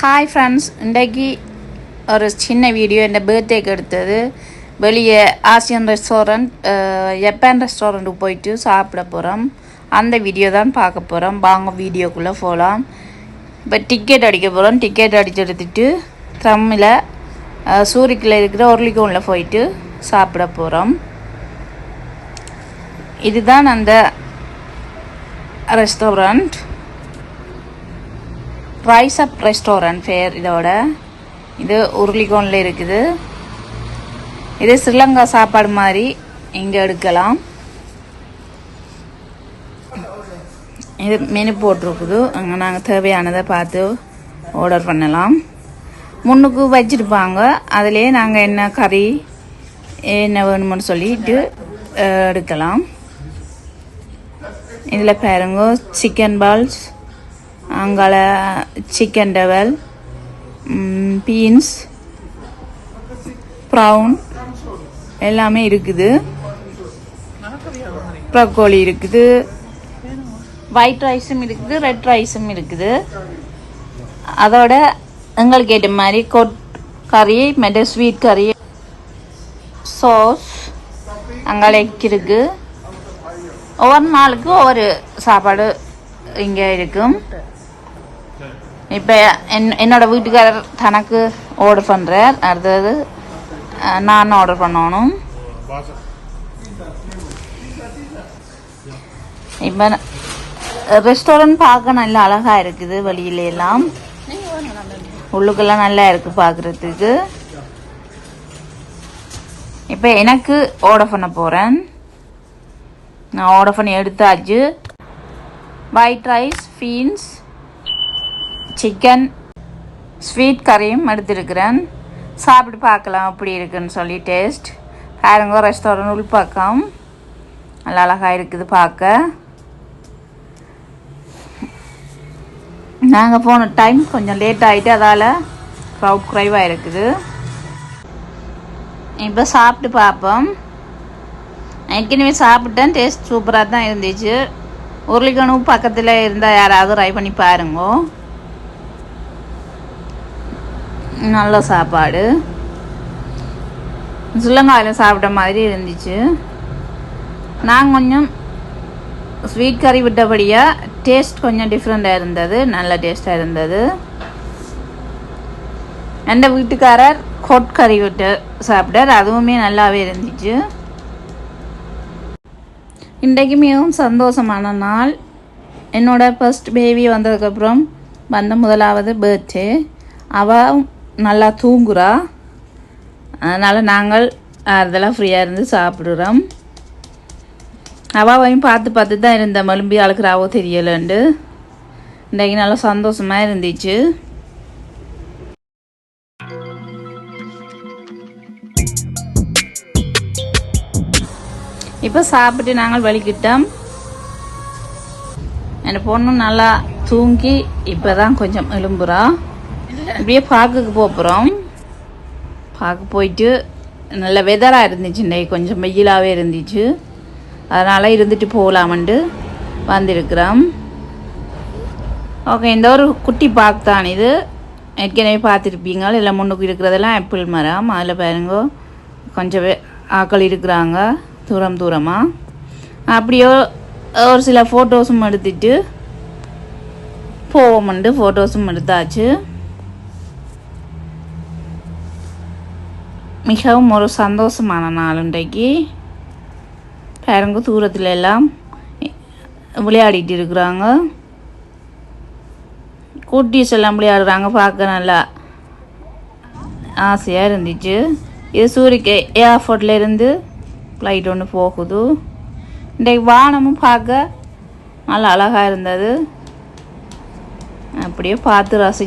Hi friends இன்றைக்கு ஒரு சின்ன வீடியோ என் பர்த்டேக்கு எடுத்தது. வெளியே ஆசியன் ரெஸ்டாரண்ட் ஜப்பான் ரெஸ்டாரண்ட்டுக்கு போயிட்டு சாப்பிட போகிறோம் அந்த வீடியோ தான் பார்க்க போகிறோம் வாங்க வீடியோக்குள்ளே போகலாம் இப்போ டிக்கெட் அடிக்க போகிறோம் டிக்கெட் அடிச்சு எடுத்துட்டு ட்ரம்மில் சூரிக்கில் இருக்கிற ஒர்லிகோனில் போயிட்டு சாப்பிட போகிறோம் இதுதான் அந்த restaurant rise up restaurant fare இதோட. இது உருளிகோனில் இருக்குது. இது ஸ்ரீலங்கா சாப்பாடு மாதிரி இங்கே எடுக்கலாம். இது மெனு போட்டிருக்குது. அங்கே நாங்கள் தேவையானதை பார்த்து ஆர்டர் பண்ணலாம். முன்னுக்கு வச்சுருப்பாங்க அதுலேயே நாங்கள் என்ன கறி என்ன வேணுமென்னு சொல்லிட்டு எடுக்கலாம். இதில் பாருங்க சிக்கன் பால்ஸ் அங்கால சிக்கன் டவல் பீன்ஸ் ப்ரௌன் எல்லாமே இருக்குது. ப்ரக்கோலி இருக்குது. ஒயிட் ரைஸும் இருக்குது ரெட் ரைஸும் இருக்குது. அதோட எங்களுக்கு ஏற்ற மாதிரி கொட் கறி மெட ஸ்வீட் கறி சாஸ் அங்கே இருக்கு ஒவ்வொரு நாளுக்கு ஒவ்வொரு சாப்பாடு இங்கே இருக்கும். இப்போ என் என்னோட வீட்டுக்காரர் தனக்கு ஆர்டர் பண்ணுறார் அடுத்தது நான் ஆர்டர் பண்ணணும். இப்போ ரெஸ்டாரண்ட் பார்க்க நல்லா அழகாக இருக்குது வெளியில எல்லாம். உள்ளுக்கெல்லாம் நல்லா இருக்கு பார்க்குறதுக்கு. இப்போ எனக்கு ஆர்டர் பண்ண போகிறேன் நான் ஆர்டர் பண்ணி எடுத்தாச்சு. White rice beans chicken sweet கறியும் எடுத்திருக்கிறேன். சாப்பிட்டு பார்க்கலாம் அப்படி இருக்குன்னு சொல்லி டேஸ்ட் பாருங்க ரெஸ்டாரண்ட் உள்பக்கம் நல்லா அழகாக இருக்குது பார்க்க. நாங்கள் போன டைம் கொஞ்சம் லேட் ஆகிட்டு அதால் க்ரௌட் குறைவாக இருக்குது. இப்போ சாப்பிட்டு பார்ப்போம். ஏற்கனவே சாப்பிட்டேன் டேஸ்ட் சூப்பராக தான் இருந்துச்சு. உருளைக்கிழங்கு பக்கத்தில் இருந்தால் யாராவது ட்ரை பண்ணி பாருங்க. நல்ல சாப்பாடு. சுள்ளங்காயில் சாப்பிட்ட மாதிரி இருந்துச்சு. நான் கொஞ்சம் ஸ்வீட் கறி விட்டபடியாக டேஸ்ட் கொஞ்சம் டிஃப்ரெண்ட்டாக இருந்தது. நல்ல டேஸ்ட்டாக இருந்தது. எந்த வீட்டுக்காரர் கொட் கறி விட்டு சாப்பிட்டார். அதுவுமே நல்லாவே இருந்துச்சு. இன்றைக்கு மிகவும் சந்தோஷமான நாள். என்னோட ஃபர்ஸ்ட் பேபி வந்ததுக்கப்புறம் வந்த முதலாவது பர்த்டே அவள் நல்லா தூங்குறா. அதனால் நாங்கள் அதெல்லாம் ஃப்ரீயாக இருந்து சாப்பிடுறோம். அவாவையும் பார்த்து பார்த்து தான் இருந்த. மலும்பி அழுக்கிறாவோ தெரியலண்டு. இன்றைக்கு நல்லா சந்தோஷமாக இருந்துச்சு. இப்போ சாப்பிட்டு நாங்கள் வலிக்கிட்டோம். என் பொண்ணு நல்லா தூங்கி இப்போ தான் கொஞ்சம் எலும்புறா இப்படியே பார்க்குக்கு போகிறோம் பார்க்க போயிட்டு நல்ல வெதராக இருந்துச்சு இன்றைக்கு கொஞ்சம் வெயிலாகவே இருந்துச்சு. அதனால் இருந்துட்டு போகலாமன்ட்டு வந்திருக்கிறோம். ஓகே இந்த ஒரு குட்டி பார்க் தான் இது. ஏற்கனவே பார்த்துருப்பீங்க. இல்லை முன்னுக்கு இருக்கிறதெல்லாம் ஆப்பிள் மரம். அதில் பாருங்க. கொஞ்சம் ஆக்கள் இருக்கிறாங்க. தூரம் தூரமாக அப்படியோ ஒரு சில ஃபோட்டோஸும் எடுத்துட்டு போவோம்ண்டு ஃபோட்டோஸும் எடுத்தாச்சு. மிகவும் ஒரு சந்தோஷமான நாள் இன்றைக்கு பேரங்க தூரத்தில் எல்லாம் விளையாடிட்டு இருக்கிறாங்க குட்டீஸ் எல்லாம் விளையாடுறாங்க. பார்க்க நல்லா ஆசையாக இருந்துச்சு. இது சூரிக்கு ஏர்போர்ட்ல இருந்து ஃப்ளைட் ஒன்று போகுது. இன்றைக்கு வானமும் பார்க்க நல்லா அழகாக இருந்தது. அப்படியே பார்த்து ரசிச்சு